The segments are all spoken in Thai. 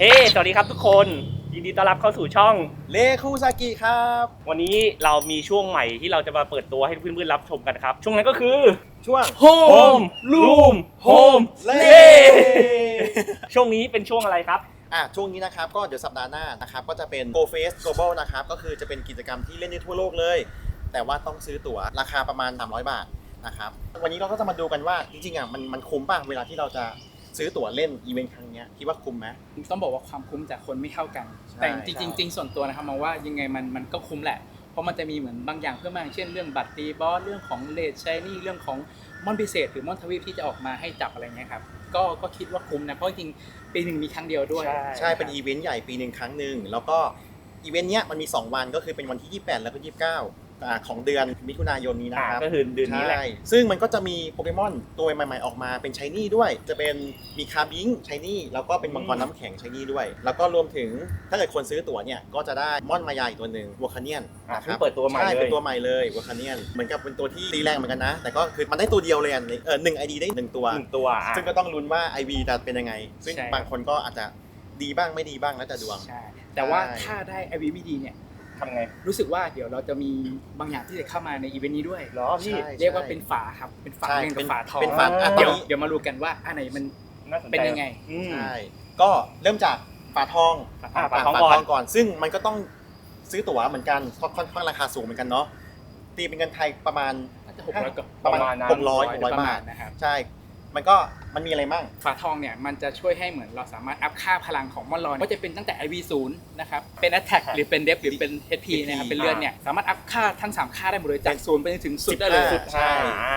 เฮ้ สวัสดีครับทุกคน ยินดีต้อนรับเข้าสู่ช่อง เลคูซากิครับ วันนี้เรามีช่วงใหม่ที่เราจะมาเปิดตัวให้เพื่อนๆรับชมกันครับ ช่วงนั้นก็คือ ช่วง Home Room Home เล่เล่ ช่วงนี้เป็นช่วงอะไรครับ อะช่วงนี้นะครับก็เดี๋ยวสัปดาห์หน้านะครับก็จะเป็น Go Face Global นะครับก็คือจะเป็นกิจกรรมที่เล่นได้ทั่วโลกเลย แต่ว่าต้องซื้อตั๋วราคาประมาณ 300 บาทนะครับวันนี้เราก็จะมาดูกันว่าจริงๆอะมันมันคุ้มป่ะเวลาที่เราจะ ซื้อตั๋วเล่นอีเวนต์ครั้งเนี้ยคิดว่าคุ้มไหม ต้องบอกว่าความคุ้มจากคนไม่เท่ากัน ใช่แต่จริงใช่ๆจริงส่วนตัวนะครับมองว่ายังไงมันมันก็คุ้มแหละ เพราะมันจะมีเหมือนบางอย่างเพิ่มมาอย่างเช่นเรื่องบัตรตีบอสเรื่องของเลดชนี่เรื่องของมอนพิเศษ หรือมอนทวีปที่จะออกมาให้จับอะไรเงี้ยครับก็ก็คิดว่าคุ้มนะเพราะจริงๆปีหนึ่งมีครั้งเดียวด้วย ใช่ใช่เป็นอีเวนต์ใหญ่ปีหนึ่งครั้งหนึ่งแล้วก็อีเวนต์เนี้ยมันมี 2 วันก็คือเป็นวันที่ 28 แล้วก็ 29 อ่าของเดือนมิถุนายนนี้นะอ่าครับก็คือเดือนนี้แหละ ใช่ซึ่งมันก็จะมีโปเกมอนตัวใหม่ๆออกมาเป็นชายนี่ด้วย จะเป็นมีคาบิงชายนี่แล้วก็เป็นมังกรน้ำแข็งชายนี่ด้วย แล้วก็รวมถึงถ้าเกิดคนซื้อตั๋วเนี่ยก็จะได้มอนมายาอีกตัวหนึ่งวัวคาเนียนอ่านะคเพิ่รังบเปิดตัวใหม่ใช่เลเป็นยตัวใหม่เลยวัวคาเนียนเหมือนกับเป็นตัวที่ตีแรงเหมือนกันนะ แต่ก็คือมันได้ตัวเดียวเลยอะเออหนึ่งไอดีได้หนึ่งตัว หนึ่งตัวอะ ซึ่งก็ต้องลุ้นว่า IV จะเป็นยังไง ซึ่งใช่ บางคนก็อาจจะดีบ้างไม่ดีบ้างแล้วแต่ดวง ใช่แต่ว่าใช่ ถ้าได้ไอวีไม่ดีเนี่ย ทำไง รู้สึกว่าเดี๋ยวเราจะมีบางอย่างที่จะเข้ามาในอีเวนต์นี้ด้วยเหรอพี่ ใช่ เรียกว่าเป็นฝาครับเป็นฝาใช่เงินเป็กับนฝาทองเป็นฝาอะตอเดี๋นยวนี้ เดี๋ยวมาดูกันว่าอันไหนมัน น่าสนใจเป็นยังไง อืม ใช่ก็เริ่มจากฝาทองอ่าฝาฝาทองทก่อนองก่อน ซึ่งมันก็ต้องซื้อตั๋วเหมือนกันเพราะค่อนข้างราคาสูงเหมือนกันเนาะตีเป็นเงินไทยประมาณ น่าจะหกร้อยกว่าประมาณประมาณนั้นหกร้อยหกร้อยประบามาทณนะครับ ใช่ มันก็มันมีอะไรมั่ง ฝาทองเนี่ยมันจะช่วยให้เหมือนเราสามารถอัพค่าพลังของมอนลอยก็จะเป็นตั้งแต่ IV 0 นะครับ เป็น Attack หรือเป็น Def หรือเป็น HP นะครับ เป็นเลือดเนี่ยสามารถอัพค่าทั้ง 3 ค่าได้หมดเลยจากศูนย์ไปจนถึงสุดได้เลย15ใช่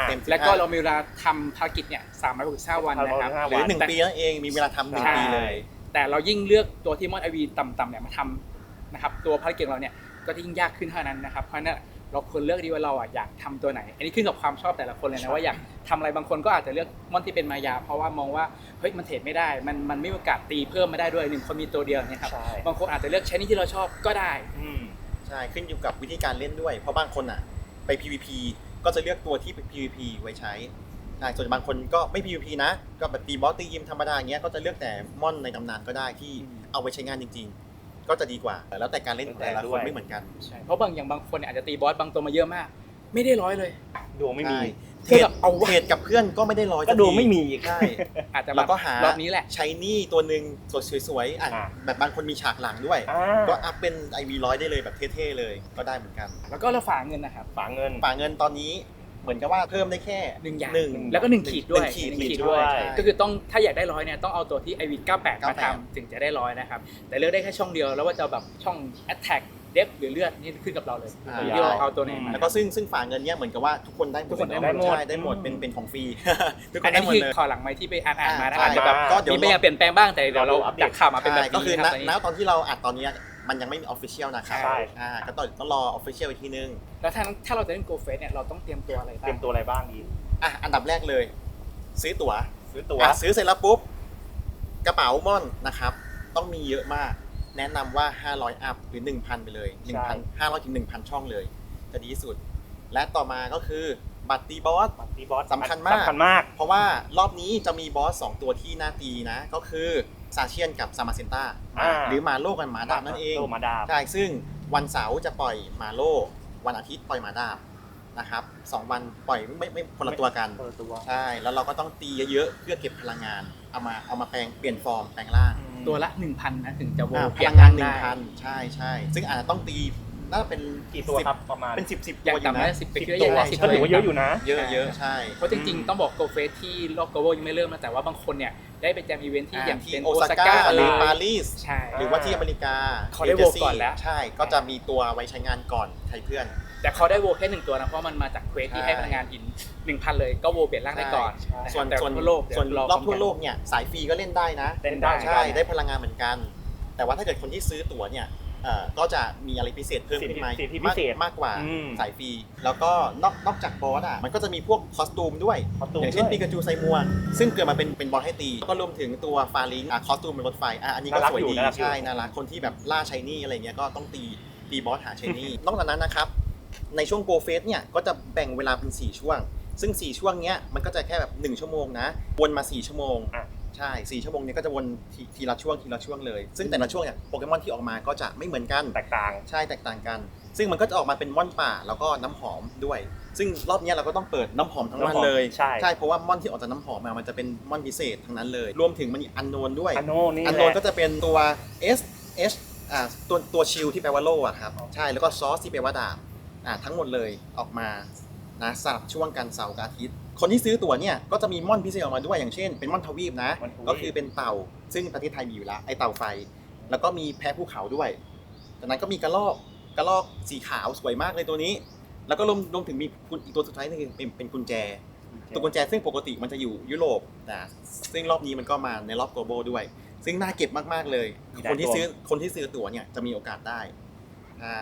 เต็มแล้วก็15เรามีเวลาทำภารกิจเนี่ย365วันนะครับ365หรือหนึ่งแต่ปีนั่นเองมีเวลาทำหนึ่งใช่ปีเลย แต่เรายิ่งเลือกตัวที่มอน IV ต่ำๆเนี่ยมาทำนะครับตัวภารกิจของเราเนี่ยก็จะยิ่งยากขึ้นเท่านั้นนะครับเพราะฉะนั้น เราควรเลือกดีว่าเราอะอยากทำตัวไหน อันนี้ขึ้นกับความชอบแต่ละคนเลยนะว่าอยากทำอะไรบางคนก็อาจจะเลือกมอนที่เป็นมายา เพราะว่ามองว่าเฮ้ยมันเทรดไม่ได้ มันมันไม่มีโอกาสตีเพิ่มมาได้ด้วยหนึ่งคนมีตัวเดียวเนี่ยครับใช่บางคนอาจจะเลือกใช้นี่ที่เราชอบก็ได้อืมใช่ขึ้นอยู่กับวิธีการเล่นด้วย เพราะบางคนอะ ไป PVP ก็จะเลือกตัวที่เป็น PVP ไว้ใช้ใช่ส่วนบางคนก็ไม่ PVP นะ ก็แบบตีบอสตียิมธรรมดาอย่างเงี้ยก็จะเลือกแต่ม่อนในตำนานก็ได้ที่อืมเอาไว้ใช้งานจริง ๆ ก็จะดีกว่า แล้วแต่การเล่นของแต่ละคนไม่เหมือนกันใช่เพราะบางอย่างบางคนเนี่ยอาจจะตีบอสบางตัวมาเยอะมาก ไม่ได้ร้อยเลยดวงไม่มีใช่เทรดเอาวะเทรดกับเพื่อนก็ไม่ได้ร้อยก็ดวงไม่มีอีกใช่อาจจะแล้วก็หารอบนี้แหละใช้หนี่ตัวหนึ่งสวยสวยๆอะอ่าแบบบางคนมีฉากหลังด้วยอ่าก็อัพเป็น IV ร้อยได้เลยแบบเท่ๆเลยก็ได้เหมือนกัน แล้วก็เราฝากเงินนะครับฝาเงินฝากเงินตอนนี้ เหมือนกับว่าเพิ่มได้แค่หนึ่งอย่างหนึ่งแล้วก็หนึ่งขีดด้วยหนึ่งขีดหนึ่งขีดด้วยใช่ก็คือต้องถ้าอยากได้ร้อยเนี่ยต้องเอาตัวที่ IV 98มา98ทำถึงจะได้ร้อยนะครับ แต่เลือกได้แค่ช่องเดียวแล้วว่าจะเอาแบบช่อง Attack Def หรือเลือดนี่ขึ้นกับเราเลยอ่าที่เราเอาตัวไหนมาแล้วก็ซึ่งซึ่งฝากเงินเนี่ยเหมือนกับว่าทุกคนได้ทุกคนได้หมดใช่ได้หมดอืมเป็นเป็นของฟรีทุกคอันนได้นี้หมดคือเลยขอหลังไม้ที่ไปอ่านอ่านมานะใช่อาจจะแบบก็เดี๋ยวมีบางอย่างเปลี่ยนแปลงบ้างแต่เดี๋ยวเราเราอัปเดตจากข่าวมาเป็นแบบใช่ก็นี้คือครับณตอนนี้ณตอนที่เราอัดตอนเนี้ย มันยังไม่มีออฟฟิเชียลนะครับใช่ อ่าก็ต้องต้องรอออฟฟิเชียลอีกทีนึง แล้วถ้าถ้าเราจะเล่น Go Face เนี่ยเราต้องเตรียมตัวอะไรบ้าเตรียงมตัวอะไรบ้างดีอะ อันดับแรกเลย ซื้อตั๋วซื้อตั๋ว อะซื้อเสร็จแล้วปุ๊บ กระเป๋าม่อนนะครับ ต้องมีเยอะมาก แนะนำว่า 500 อัพหรือ 1,000 ไปเลย ใช่ 1,000 500ถึง1,000 ช่องเลย จะดีที่สุด และต่อมาก็คือ บัตรตีบอส บัตรตีบอสสำคัญมาก สำคัญมาก เพราะว่ารอบนี้จะมีบอส 2 ตัวที่น่าตีนะ ก็คือซาเชียนกับซามาเซนตาอ่า หรือมาโลกันหมาดาบนั่นเองโลมาดาบ ใช่ซึ่งวันเสาร์จะปล่อยมาโล วันอาทิตย์ปล่อยหมาดาบนะครับสองวันปล่อยไม่ไม่คนละตัวกันคนละตัว ใช่ แล้วเราก็ต้องตีเยอะๆเพื่อเก็บพลังงาน เอามาเอามาแปลงเปลี่ยนฟอร์มแปลงร่างตัวละ 1,000นะถึงจะโวอ่าเปพลี่ยลันงงานหได้นึ่งพันใช่ใช่ซึ่งอาจจะต้องตี น่าจะเป็นกี่ตัวสิครับประมาณ เป็นสิบสิบอตัย่างวอยู่ต่ำนะ ได้สิบไปสิบเยตัวอะๆสิบก็ถือว่าเยอะอยู่นะ เยอะเยอะใช่ เพราะจริงๆ ต้องบอก Go Face ที่รอบ Global ยังไม่เริ่มนะแต่ว่าบางคนเนี่ยได้ไปแจมอีเวนท์ที่อย่างที่เป็นโอโอซาซาก้าก้าหรือเลยปารีส ใช่ หรือว่าที่อเมริกาเขาได้นิวจร์ซีโหวตก่อนแล้ว ใช่ ก็จะมีตัวไว้ใช้งานก่อนใช้เพื่อน แต่เขาได้โวแค่หนึ่งตัวนะเพราะมันมาจากเควสที่ใช่ให้พลังงานหิน1,000เลยก็โวเปลี่ยนร่างได้ก่อนใช่ะครับส่วนแต่ส่วนทั่วโลกส่วนเดี๋ยรอบพทั่วมกันโลกเนี่ยสายฟรีก็เล่นได้นะ เล่นได้ ใช่ ได้พลังงานเหมือนกัน แต่ว่าถ้าเกิดคนที่ซื้อตั๋วเนี่ยเอ่อ ก็จะมีอะไรพิเศษเพิ่มขึ้นมาสิทธิพิเศษมากมากกว่าอืมสายฟรีแล้วก็นอกนอกจากบอสอะมันก็จะมีพวกคอสตูมด้วยคอสตูมอย่างเช่นด้วยปิกาจูไซมัวซึ่งเกิดมาเป็นเป็นบอสให้ตี ก็รวมถึงตัวฟาลิงอะคอสตูมเป็นรถไฟอะอันนี้ก็น่ารักสวยอยู่ดีน่ารักอยู่ใช่น่ารักคนที่แบบล่าชายนี่อะไรเงี้ยก็ต้องตีตีบอสหาชายนี่นอกจากนั้นนะครับในช่วงโกเฟสเนี่ยก็จะแบ่งเวลาเป็น 4 ช่วง ซึ่ง 4 ช่วงเนี้ยมันก็จะแค่แบบ 1 ชั่วโมงนะ วนมา 4 ชั่วโมงอะ ใช่สี่ชั่วโมงเนี้ก็จะวนทีทีละช่วงทีละช่วงเลย ซึ่งแต่ละช่วงเนี่ยโปเกมอนที่ออกมาก็จะไม่เหมือนกัน แตกต่าง ใช่แตกต่างกัน ซึ่งมันก็จะออกมาเป็นม่อนป่าแล้วก็น้ำหอมด้วย ซึ่งรอบเนี้ยเราก็ต้องเปิดน้ำหอมทั้งวันน้ำหอมเลย ใช่ ใช่ เพราะว่าม่อนที่ออกจากน้ำหอมมา มันจะเป็นม่อนพิเศษทั้งนั้นเลย รวมถึงมันมีอันโนนด้วย อันโนนี่อันแหโนนละก็จะเป็นตัว S H อ่าตัวตัวชิลที่แปลว่าโล่อะครับ ใช่ แล้วก็ซอสที่แปลว่าดาบอ่าทั้งหมดเลยออกมานะสลับช่วงกันเสาร์กับอาทิตย์ คนที่ซื้อตั๋วเนี่ยก็จะมีม่อนพิเศษออกมาด้วยอย่างเช่น เป็นม่อนทวีปนะ ม่อนทวีป ก็คือเป็นเต่าซึ่งประเทศไทยมีอยู่แล้วไอเต่าไฟ แล้วก็มีแพะภูเขาด้วยจากนั้นก็มีกระรอกกระรอกสีขาวสวยมากเลยตัวนี้ แล้วก็รวมรวมถึงมีกุญอีกตัวสุดท้ายนึงคือเป็นเป็นกุญแจ ตัวกุญแจซึ่งปกติมันจะอยู่ยุโรปนะซึ่งรอบนี้มันก็มาในรอบ global ด้วย ซึ่งน่าเก็บมากๆเลย มีหลายคนที่ตัว ซื้อคนที่ซื้อตั๋วเนี่ยจะมีโอกาสได้ใช่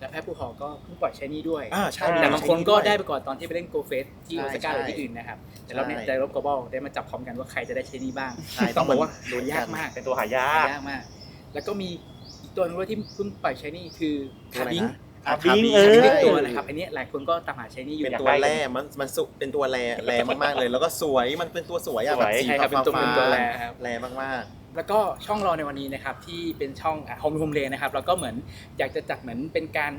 และแพ้ภูเขาก็เพิ่งปล่อยใช้นี่ด้วย อ่าใช่แต่บางคนก็ใช้ได้ไปก่อนตอนที่ไปเล่นโกเฟสที่ใช่โอซาก้าหรือใช่ที่อื่นนะครับ แต่เราเนี่ยใช่ใจรบกบอลได้มาจับพร้อมกันว่าใครจะได้ใช้นี่บ้างใช่ต้องบอกว่าลุ้นหายากมากเป็นตัวหายาหากยากมาก แล้วก็มีอีกตัวหนึงด้วยที่เพิ่งปล่อยใช้นี่คือตัวคาอะไรบิงนะอะคาบิงคาเออคาบิงใช่ตัวนะครับอันนี้หลายคนก็ตามหาใช้นี่อยู่เป็นอยากตัวได้แร่มันมันสุเป็นตัวแร่แร่มากๆเลย แล้วก็สวยมันเป็นตัวสวยอะสวยแบบสีใช่ครับเป็นตัวฟ้าเป็นตัวแรครับแร่มาก แล้วก็ช่องเราในวันนี้นะครับที่เป็นช่องโฮมโฮมเลนะครับเราก็เหมือนอยากจะจัดเหมือนเป็นการ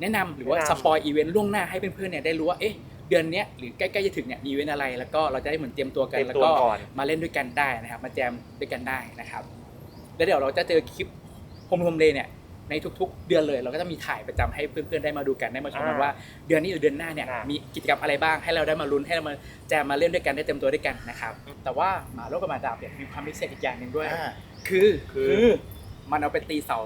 แนะนำหรือว่าแนะนำสปอยอีเวนต์ล่วงหน้าให้เพื่อนๆเนี่ยได้รู้ว่าเอ๊ะเดือนเนี้ยหรือใกล้ๆจะถึงเนี่ยมีอีเวนต์อะไร แล้วก็เราจะได้เหมือนเตรียมตัวกันเตรียมแล้วตัวก็ก่อน มาเล่นด้วยกันได้นะครับ มาแจมด้วยกันได้นะครับ แล้วเดี๋ยวเราจะเจอคลิปโฮมโฮมเลเนี่ย ในทุกๆ เดือนเลยเราก็จะมีถ่ายประจำให้เพื่อนๆได้มาดูกันได้มาชมกันอ่าว่า เดือนนี้หรือเดือนหน้าเนี่ยอ่ามีมีกิจกรรมอะไรบ้างให้เราได้มาลุ้นให้เรามาแจมมาเล่นด้วยกันได้เต็มตัวด้วยกันนะครับแต่ว่าหมาโลกกับหมาดาบเนี่ยมีความพิเศษอีกอย่างหนึ่งๆด้วยอ่าคือคือคือมันเอาไปตีเสา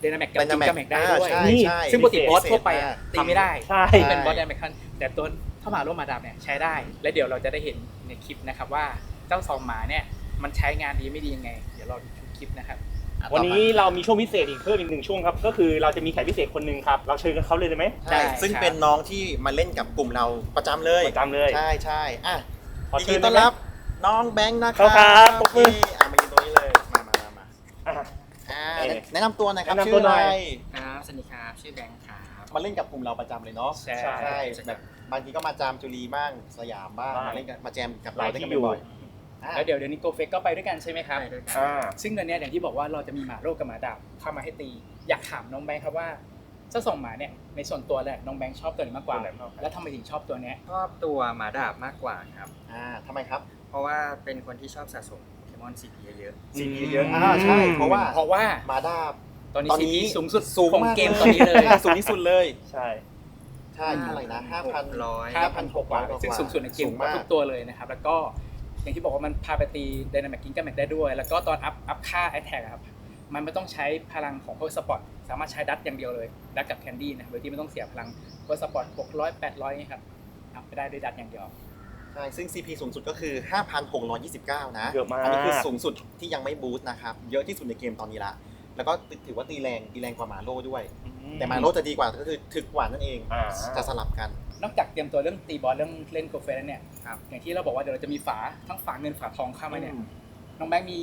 เดนาแม็กกับจิง Dynamax กับแม็กได้ด้วยอ่าใช่นี่ใช่ซึ่งปกติบอสพิเศษทั่วไปอะมากตีไม่ได้ใช่เป็นบอสไดนาแม็กคันแต่ตัวถ้าหมาโลกมาดาบเนี่ยใช้ได้ และเดี๋ยวเราจะได้เห็นในคลิปนะครับว่าเจ้าซองหมาเนี่ยมันใช้งานดีไม่ดียังไง เดี๋ยวเราดูคลิปนะครับอะ วันต่อนี้ไปเรามีช่วงพิเศษอีกเพิ่มอีกหนึ่งช่วงครับ ก็คือเราจะมีแขกพิเศษคนหนึ่งครับ เราเชิญกันเขาเลยได้ไหมใช่ได้ซึ่งครับเป็นน้องที่มาเล่นกับกลุ่มเราประจำเลยประจำเลย ใช่ใช่อะขอยินเชิดีญต้อนรับน้องแบงค์นะคครัรับบครับปรบมือเย้อะมายืนตรงนี้เลยมามามามาอะ อ่าเอ่อแนะนำตัวหน่อยครับแนะนำชื่ตัอวหน่อะไรอยครับสวัสดีครับ ชื่อแบงค์ครับ มาเล่นกับกลุ่มเราประจำเลยเนาะใช่ใช่แบบบางทีก็มาจามจุลีบ้างสยามบ้างบ้าง มาเล่นกับมาแจมกับหลายเราได้ที่กันอยู่บ่อยๆอะ แล้วเดี๋ยวเดี๋ยวนี้โกเฟกก็ไปด้วยกันใช่ไหมครับ อ่า ซึ่งเดือนเนี้ยอย่างที่บอกว่าเราจะมีหมาโลกกับหมาดาบเข้ามาให้ตี อยากถามน้องแบงค์ครับว่าเจ้าสองหมาเนี่ยในส่วนตัวแหละน้องแบงค์ชอบตัวไหนมากกว่า ตัวไหนมากกว่า แล้วทำไมถึงชอบตัวเนี้ยชอบตัวหมาดาบมากกว่าครับ อ่าทำไมครับเพราะว่าเป็นคนที่ชอบสะสมโปเกมอนซีพีเยอะ ซีพีเยอะอ่าใช่เพราะว่าเพราะว่ามาดาบตอนนี้ตอนซีนี้พีสูงสุดสูงของมากเกมตอนนี้เลย สูงที่สุดเลย ใช่ ใช่เท่าไหร่นะห้าพันร้อยห้าพันหกกว่าซึ่งสูงสุดในเกมสูงมากทุกตัวเลยนะครับ แล้วก็ อย่างที่บอกว่ามันพาไปตีไดนามิกกิงกับแม็กได้ด้วย แล้วก็ตอนอัพอัพค่าแอตแทกครับมันไม่ต้องใช้พลังของพวกสปอร์ตสามารถใช้ดัตอย่างเดียวเลย ดัตกับแคนดี้นะครับโดยที่ไม่ต้องเสียพลังพวกสปอร์ตหกร้อยแปดร้อยนี่ครับอัพไปได้ด้วยดัตอย่างเดียวใช่ซึ่ง CP สูงสุดก็คือ 5,629 นะ เยอะมาก อันี้คือสูงสุดที่ยังไม่บูสต์นะครับ เยอะที่สุดในเกมตอนนี้ละ แล้วก็ถือว่าตีแรงตีแรงกว่ามาโลด้วย แต่มาโลจะดีกว่าก็คือถึกกว่านั่นเองอ่า จะสลับกัน นอกจากเตรียมตัวเรื่องตีบอลเรื่องเล่นโกลเฟสแล้วเนี่ยครับ อย่างที่เราบอกว่าเดี๋ยวเราจะมีฝาทั้งฝาเงินฝาทองเข้ามาเนี่ยน้องแบงค์มี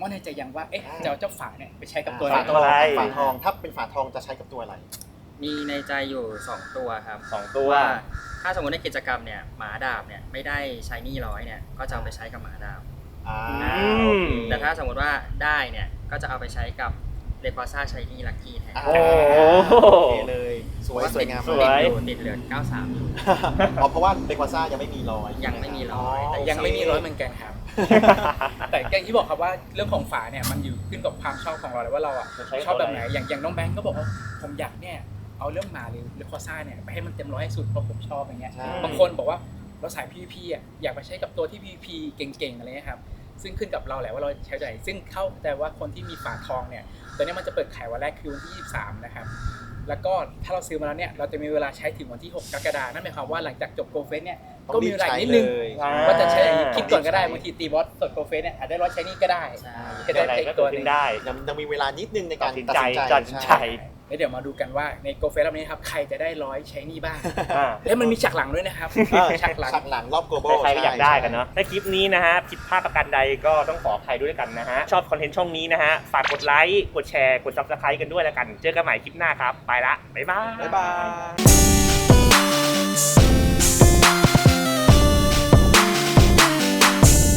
มอนในใจยังว่าเอ๊ะอ่า จะเอาเจ้าฝาเนี่ยไปใช้กับตัวไหฝานทตัอวงอะไร ฝาทองถ้าเป็นฝาทองจะใช้กับตัวอะไร มีในใจอยู่ 2 ตัวครับสองตัวว่าถ้าสมมติในกิจกรรมเนี่ยหมาดาบเนี่ยไม่ได้ใช้หนี่ร้อยเนี่ยก็จะเอาไปใช้กับหมาดาบ อ่าอืมแต่ถ้าสมมติว่าได้เนี่ยก็จะเอาไปใช้กับ เลควาซ่าใช้หนี่ลักกี้แทนอ่าโอ้โหโอเคเลย สวยสวยงามสติวดยอยู่ติดเหลือ93อยู่อ๋อเพราะว่าเดควาซ่ายังไม่มีรอยยังไม่มีรอยแต่โอเคยังไม่มีร้อยเหมือนกันครับ แต่อย่างที่บอกครับว่าเรื่องของฝาเนี่ยมันอยู่ขึ้นกับความชอบของเราเลยว่าเราอะจะใช้ชอบแบบไหนตัวไหนอย่างอย่างน้องแบงค์ก็บอกว่าผมอยากเนี่ยเอาเรื่องหมาหรือเรื่องคอซ่าเนี่ยไปให้มันเต็มร้อยให้สุดเพราะผมชอบอย่างเงี้ย ใช่ บางคนบอกว่าเราสาย PVP อะอยากไปใช้กับตัวที่ PVP เก่งๆอะไรเงี้ยครับ ซึ่งขึ้นกับเราแหละว่าเราใช้ใจซึ่งเข้าแต่ว่าคนที่มีฝาทองเนี่ยตัวเนี้ยมันจะเปิดขายวันแรกคือวันที่ 23 นะครับ แล้วก็ถ้าเราซื้อมาแล้วเนี่ยเราจะมีเวลาใช้ถึงวันที่ 6 กรกฎาคมนั่นหมายความว่าหลังจากจบโกลเฟสเนี่ยก็มีเวลาอีกนิดนึงอ่าว่าจะใช้อย่างนี้คิดก่อนก็ได้บางทีตีบอสสดโกลเฟสเนี่ยอาจได้ร้อยใช้นี่ก็ได้ใช่จะอะไรได้ก็ตัเกิวดหนึขึ้งนได้ยังยังมีเวลานิดนึงในตัการดสินตัดใจสินใจตัดสินใจ แล้วเดี๋ยวมาดูกันว่าในโกลเฟสรอบนี้ครับใครจะได้ร้อยใช้นี่บ้างอ่า แล้วมันมีฉากหลังด้วยนะครับเออฉากหลัง ฉากหลังรอบ global ใครๆก็อยากได้กันเนาะถ้าคลิปนี้นะฮะผิดพลาดประการใดก็ต้องขออภัยด้วยกันนะฮะ ชอบคอนเทนต์ช่องนี้นะฮะ ฝากกดไลค์ กดแชร์ กด subscribe กันด้วยแล้วกัน เจอกันใหม่คลิปหน้าครับ ไปละ บ๊ายบาย บ๊ายบาย